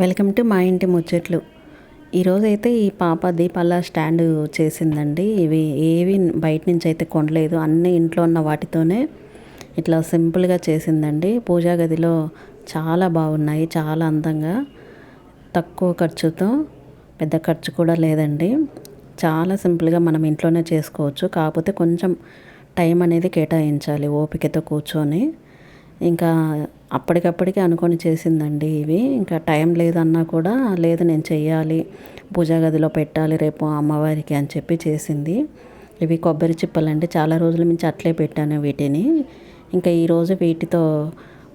Welcome to మా ఇంటి ముచ్చట్లు. ఈరోజైతే ఈ పాప దీపాల స్టాండ్ చేసిందండి. ఇవి ఏవి బయట నుంచి అయితే కొనలేదు. అన్ని ఇంట్లో ఉన్న వాటితోనే ఇట్లా సింపుల్గా చేసిందండి. పూజా గదిలో చాలా బాగున్నాయి చాలా అందంగా. తక్కువ ఖర్చుతో పెద్ద ఖర్చు కూడా లేదండి. చాలా సింపుల్గా మనం ఇంట్లోనే చేసుకోవచ్చు. కాకపోతే కొంచెం టైం అనేది కేటాయించాలి ఓపికతో కూర్చొని. ఇంకా అప్పటికప్పటికి అనుకొని చేసిందండి ఇవి. ఇంకా టైం లేదన్నా కూడా లేదు నేను చెయ్యాలి పూజా గదిలో పెట్టాలి రేపు అమ్మవారికి అని చెప్పి చేసింది. ఇవి కొబ్బరి చిప్పలండి. చాలా రోజుల నుంచి అట్లే పెట్టాను వీటిని. ఇంకా ఈరోజు వీటితో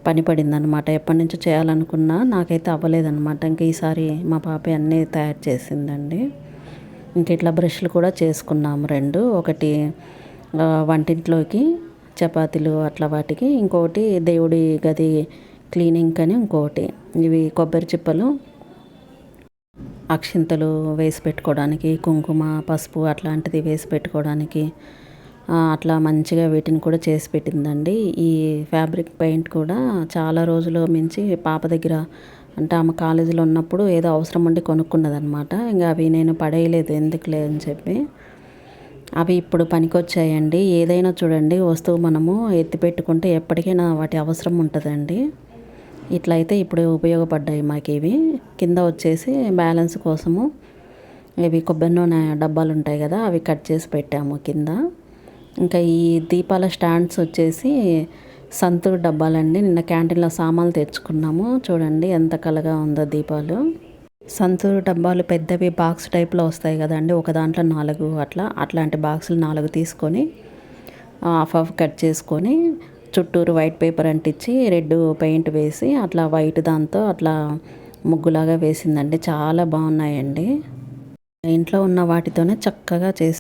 పని పడిందనమాట ఎప్పటి నుంచో చేయాలనుకున్నా నాకైతే అవ్వలేదన్నమాట. ఇంకా ఈసారి మా పాప అన్నీ తయారు చేసిందండి. ఇంక ఇట్లా బ్రష్లు కూడా చేసుకున్నాము రెండు. ఒకటి వంటింట్లోకి చపాతీలు అట్లా వాటికి. ఇంకొకటి దేవుడి గది క్లీనింగ్ అని ఇంకొకటి. ఇవి కొబ్బరి చిప్పలు అక్షింతలు వేసి పెట్టుకోవడానికి కుంకుమ పసుపు అట్లాంటిది వేసి పెట్టుకోవడానికి అట్లా మంచిగా వీటిని కూడా చేసి పెట్టిందండి. ఈ ఫ్యాబ్రిక్ పెయింట్ కూడా చాలా రోజులు మించి పాప దగ్గర అంటే ఆమె కాలేజీలో ఉన్నప్పుడు ఏదో అవసరం ఉండి కొనుక్కున్నదనమాట ఇంకా అవి నేను పడేయలేదు ఎందుకులే అని చెప్పి. అవి ఇప్పుడు పనికొచ్చాయండి. ఏదైనా చూడండి వస్తువు మనము ఎత్తి పెట్టుకుంటే ఎప్పటికైనా వాటి అవసరం ఉంటుందండి. ఇట్లా అయితే ఇప్పుడు ఉపయోగపడ్డాయి మాకు ఇవి కింద వచ్చేసి బ్యాలెన్స్ కోసము ఇవి కొబ్బరి నూనె డబ్బాలు ఉంటాయి కదా అవి కట్ చేసి పెట్టాము కింద. ఇంకా ఈ దీపాల స్టాండ్స్ వచ్చేసి సంతూర్ డబ్బాలండి. నిన్న క్యాంటీన్లో సామాన్లు తెచ్చుకున్నాము. చూడండి ఎంత కలగా ఉందో దీపాలు. సంతూర్ డబ్బాలు పెద్దవి బాక్స్ టైప్లో వస్తాయి కదండి. ఒక దాంట్లో నాలుగు అట్లా. అట్లాంటి బాక్సులు నాలుగు తీసుకొని హాఫ్ హాఫ్ కట్ చేసుకొని చుట్టూరు వైట్ పేపర్ అంటించి రెడ్ పెయింట్ వేసి అట్లా వైట్ దాంతో అట్లా ముగ్గులాగా వేసిందండి. చాలా బాగున్నాయండి. ఇంట్లో ఉన్న వాటితోనే చక్కగా చేసి